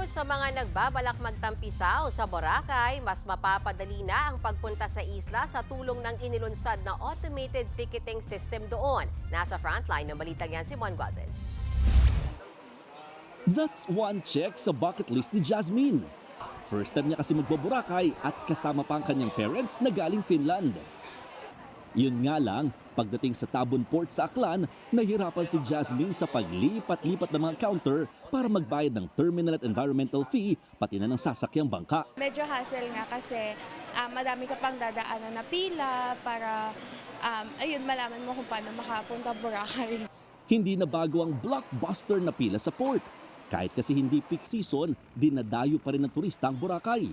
news sa mga nagbabalak magtampisaw sa Boracay, mas mapapadali na ang pagpunta sa isla sa tulong ng inilunsad na automated ticketing system doon. Nasa frontline ng balitang yan si Mon Guadez. That's one check sa bucket list ni Jasmine. First time niya kasi magboborakay at kasama pa ang kanyang parents na galing Finland. Yun nga lang, pagdating sa Tabon Port sa Aklan, nahirapan si Jasmine sa paglipat-lipat ng mga counter para magbayad ng terminal at environmental fee pati na ng sasakyang bangka. Medyo hassle nga kasi ah, madami ka pang dadaanan na pila para um, ayun malaman mo kung paano makapunta Boracay. Hindi na bago ang blockbuster na pila sa port. Kahit kasi hindi peak season, dinadayo pa rin ng turista ang Boracay.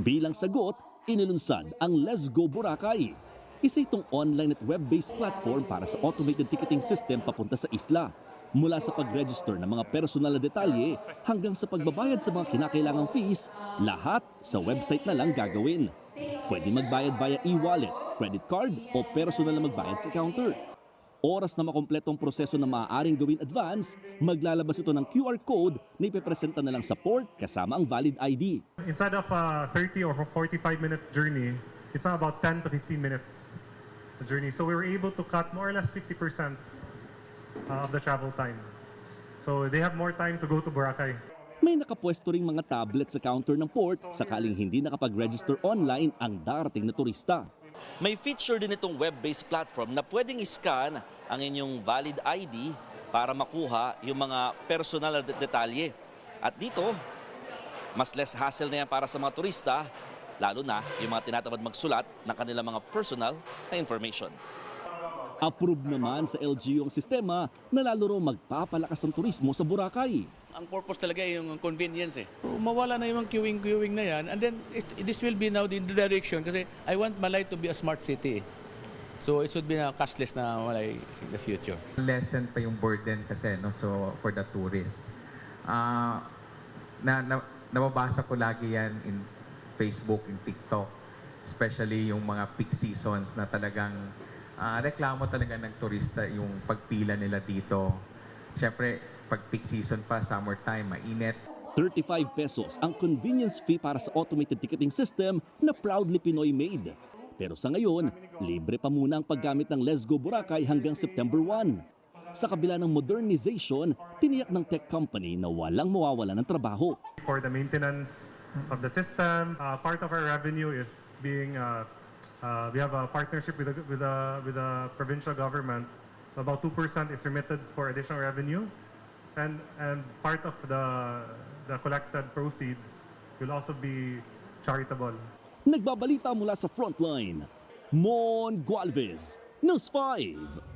Bilang sagot, inilunsad ang Let's Go Boracay. Isa itong online at web-based platform para sa automated ticketing system papunta sa isla. Mula sa pag-register ng mga personal na detalye hanggang sa pagbabayad sa mga kinakailangang fees, lahat sa website na lang gagawin. Pwede magbayad via e-wallet, credit card o personal na magbayad sa counter. Oras na makompletong proseso na maaaring gawin advance, maglalabas ito ng QR code na ipepresenta na lang sa port kasama ang valid ID. Instead of a 30 or 45 minute journey, it's about 10 to 15 minutes journey. So we were able to cut more or less 50% uh, of the travel time. So they have more time to go to Boracay. May nakapwesto ring mga tablet sa counter ng port sakaling hindi nakapag-register online ang darating na turista. May feature din itong web-based platform na pwedeng scan ang inyong valid ID para makuha yung mga personal na de- detalye. At dito, mas less hassle na yan para sa mga turista, lalo na yung mga tinatamad magsulat ng kanilang mga personal na information. Approve naman sa LGU ang sistema na lalo raw magpapalakas ng turismo sa Boracay. ang purpose talaga ay yung convenience eh. Mawala na yung queuing-queuing na yan and then it- this will be now the direction kasi I want Malay to be a smart city. eh. So it should be na cashless na Malay in the future. lessen pa yung burden kasi no so for the tourist. Ah na, na nababasa ko lagi yan in Facebook, in TikTok, especially yung mga peak seasons na talagang ah, reklamo talaga ng turista yung pagpila nila dito. Siyempre, pag peak season pa, summertime, mainit, 35 pesos ang convenience fee para sa automated ticketing system na proudly Pinoy made. Pero sa ngayon, libre pa muna ang paggamit ng Let's Go Boracay hanggang September 1. Sa kabila ng modernization, tiniyak ng tech company na walang mawawala ng trabaho. For the maintenance of the system, uh, part of our revenue is being, uh, uh, we have a partnership with the, with, the, with the provincial government. So about 2% is remitted for additional revenue. And, and part of the, the collected proceeds will also be charitable. Nagbabalita mula sa frontline, Mon Gualvez, News 5.